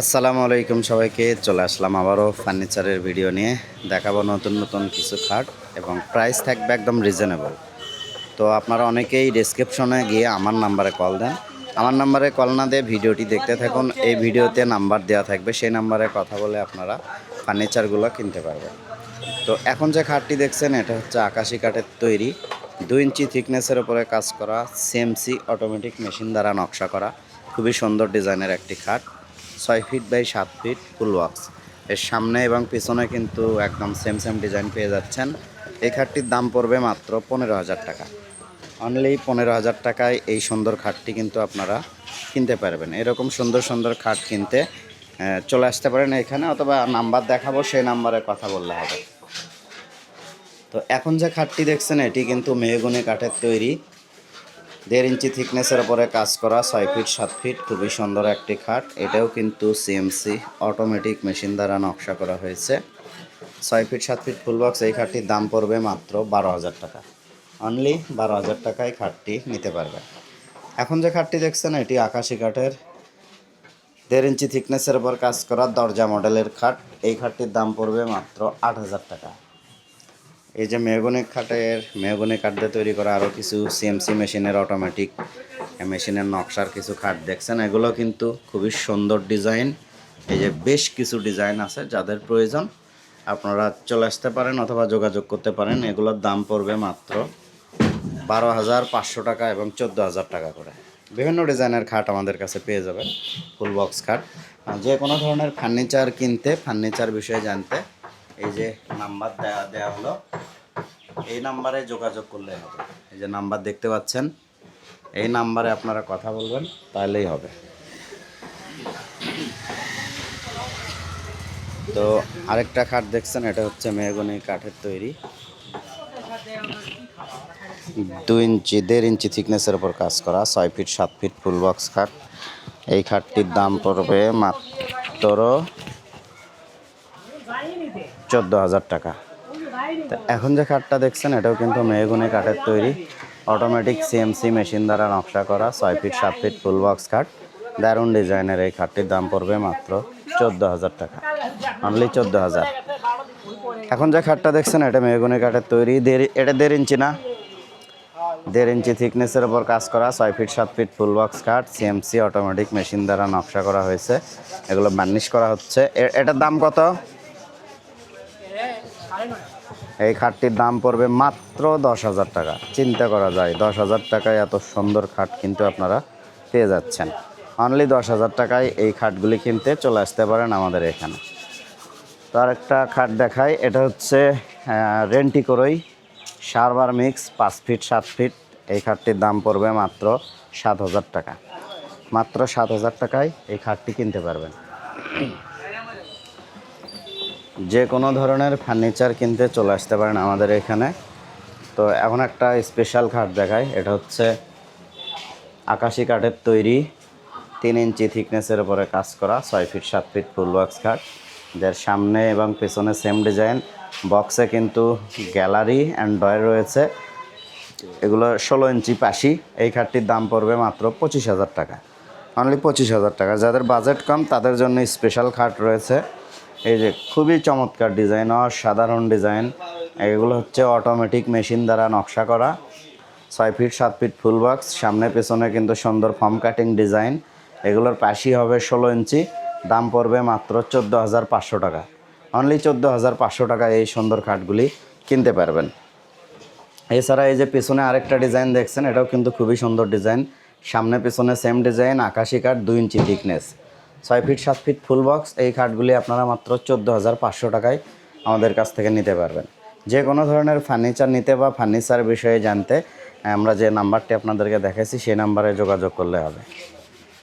আসসালামু আলাইকুম সবাইকে, চলে আসলাম আবারও ফার্নিচারের ভিডিও নিয়ে। দেখাবো নতুন নতুন কিছু খাট এবং প্রাইস থাকবে একদম রিজনেবল তো আপনারা অনেকেই ডিসক্রিপশনে গিয়ে আমার নাম্বারে কল দেন। আমার নাম্বারে কল না দিয়ে ভিডিওটি দেখতে থাকুন। এই ভিডিওতে নাম্বার দেওয়া থাকবে, সেই নাম্বারে কথা বলে আপনারা ফার্নিচারগুলো কিনতে পারবেন। তো এখন যে খাটটি দেখছেন, এটা হচ্ছে আকাশি কাঠের তৈরি। দুই ইঞ্চি থিকনেসের উপরে কাজ করা সিএমসি অটোমেটিক মেশিন দ্বারা নকশা করা। খুবই সুন্দর ডিজাইনের একটি খাট। ছয় ফিট বাই সাত ফিট ফুল ওয়াক্স এর সামনে এবং পিছনে কিন্তু একদম সেম সেম ডিজাইন পেয়ে যাচ্ছেন। এই খাটটির দাম পড়বে মাত্র পনেরো হাজার টাকা। অনলি পনেরো হাজার টাকায় এই সুন্দর খাটটি কিন্তু আপনারা কিনতে পারবেন। এরকম সুন্দর সুন্দর খাট কিনতে চলে আসতে পারেন এখানে অথবা নাম্বার দেখাবো, সেই নাম্বারে কথা বললে হবে। তো এখন যে খাটটি দেখছেন, এটি কিন্তু মেহগুনি কাঠের তৈরি। দেড় ইঞ্চি থিকনেসের উপরে কাজ করা, ছয় ফিট, সাত ফিট, খুবই সুন্দর একটি খাট। এটাও কিন্তু সিএমসি অটোমেটিক মেশিন দ্বারা নকশা করা হয়েছে। ছয় ফিট, সাত ফিট ফুল বক্স এই খাটটির দাম পড়বে মাত্র বারো হাজার টাকা। অনলি বারো হাজার টাকায় খাটটি নিতে পারবে। এখন যে খাটটি দেখছেন, এটি আকাশি কাঠের। দেড় ইঞ্চি থিকনেসের উপর কাজ করা দরজা মডেলের খাট। এই খাটটির দাম পড়বে মাত্র আট হাজার টাকা। এই যে মেহগনি খাটের, মেহগনি কাঠ দিয়ে তৈরি করা আরও কিছু সিএমসি মেশিনের অটোমেটিক মেশিনের নকশার কিছু খাট। দেখছেন, এগুলো কিন্তু খুবই সুন্দর ডিজাইন। এই যে বেশ কিছু ডিজাইন আছে যাদের প্রয়োজন। আপনারা চলে আসতে পারেন অথবা যোগাযোগ করতে পারেন। এগুলোর দাম পড়বে মাত্র বারো হাজার পাঁচশো টাকা এবং চোদ্দ হাজার টাকা করে। বিভিন্ন ডিজাইনের খাট আমাদের কাছে পেয়ে যাবেন, ফুল বক্স খাট। যে কোনো ধরনের ফার্নিচার কিনতে, ফার্নিচার বিষয়ে জানতে, এই যে নাম্বার দেওয়া দেওয়া হলো। এই নাম্বারে যোগাযোগ করলে হবে। এই যে নাম্বার দেখতে পাচ্ছেন, এই নাম্বারে আপনারা কথা বলবেন তাহলেই হবে। তো আরেকটা খাট দেখছেন, এটা হচ্ছে মেহগনি কাঠের তৈরি। দুই ইঞ্চি, দেড় ইঞ্চি থিকনেসের উপর কাজ করা, ছয় ফিট, সাত ফিট ফুল বক্স খাট। এই খাটটির দাম পড়বে মাত্র চোদ্দ হাজার টাকা। এখন যে খাটটা দেখছেন, এটাও কিন্তু মেহগুনি কাঠের তৈরি। অটোমেটিক সিএমসি মেশিন দ্বারা নকশা করা ছয় ফিট সাত ফিট ফুল বক্স খাট। দারুণ ডিজাইনের এই খাটটির দাম পড়বে মাত্র চোদ্দ হাজার টাকা। অনলি চোদ্দ হাজার এখন যে খাটটা দেখছেন, এটা মেহগুনি কাঠের তৈরি। দেড়, এটা দেড় ইঞ্চি না। দেড় ইঞ্চি থিকনেসের ওপর কাজ করা ছয় ফিট সাত ফিট ফুল বক্স কাঠ সিএমসি অটোমেটিক মেশিন দ্বারা নকশা করা হয়েছে। এগুলো বার্নিশ করা হচ্ছে। এটার দাম কত? এই খাটটির দাম পড়বে মাত্র দশ হাজার টাকা। চিন্তা করা যায়, দশ হাজার টাকায় এত সুন্দর খাট কিন্তু আপনারা পেয়ে যাচ্ছেন। অনলি দশ হাজার টাকায় এই খাটগুলি কিনতে চলে আসতে পারেন আমাদের এখানে। তো আরেকটা খাট দেখাই, এটা হচ্ছে রেন্টি করই সারবার মিক্স, পাঁচ ফিট, সাত ফিট। এই খাটটির দাম পড়বে মাত্র সাত হাজার টাকা। মাত্র সাত হাজার টাকায় এই খাটটি কিনতে পারবেন। যে কোনো ধরনের ফার্নিচার কিনতে চলে আসতে পারেন আমাদের এখানে। তো এখন একটা স্পেশাল খাট দেখায় এটা হচ্ছে আকাশি কাঠের তৈরি তিন ইঞ্চি থিকনেসের উপরে কাজ করা, ছয় ফিট সাত ফিট ফুল বক্স খাট যার সামনে এবং পেছনে সেম ডিজাইন বক্সে কিন্তু গ্যালারি অ্যান্ড ডয় রয়েছে। এগুলো ষোলো ইঞ্চি পাশি, এই খাটটির দাম পড়বে মাত্র পঁচিশ হাজার টাকা। অনলি পঁচিশ হাজার টাকা। যাদের বাজেট কম, তাদের জন্য স্পেশাল খাট রয়েছে। এই যে খুবই চমৎকার ডিজাইন, অসাধারণ ডিজাইন। এগুলো হচ্ছে অটোমেটিক মেশিন দ্বারা নকশা করা। ছয় ফিট সাত ফিট ফুল বক্স সামনে, পেছনে কিন্তু সুন্দর ফর্ম কাটিং ডিজাইন এগুলোর পাশি হবে ষোলো ইঞ্চি। দাম পড়বে মাত্র চোদ্দ হাজার পাঁচশো টাকা। অনলি চোদ্দ হাজার পাঁচশো টাকা এই সুন্দর খাটগুলি কিনতে পারবেন। এছাড়া এই যে পেছনে আরেকটা ডিজাইন দেখছেন, এটাও কিন্তু খুবই সুন্দর ডিজাইন। সামনে, পেছনে সেম ডিজাইন আকাশি কাঠ, দুই ইঞ্চি থিকনেস ছয় ফিট, সাত ফিট ফুল বক্স এই খাটগুলি আপনারা মাত্র চোদ্দ হাজার পাঁচশো টাকায় আমাদের কাছ থেকে নিতে পারবেন। যে কোনো ধরনের ফার্নিচার নিতে বা ফার্নিচার বিষয়ে জানতে, আমরা যে নাম্বারটি আপনাদেরকে দেখেছি সেই নাম্বারে যোগাযোগ করলে হবে।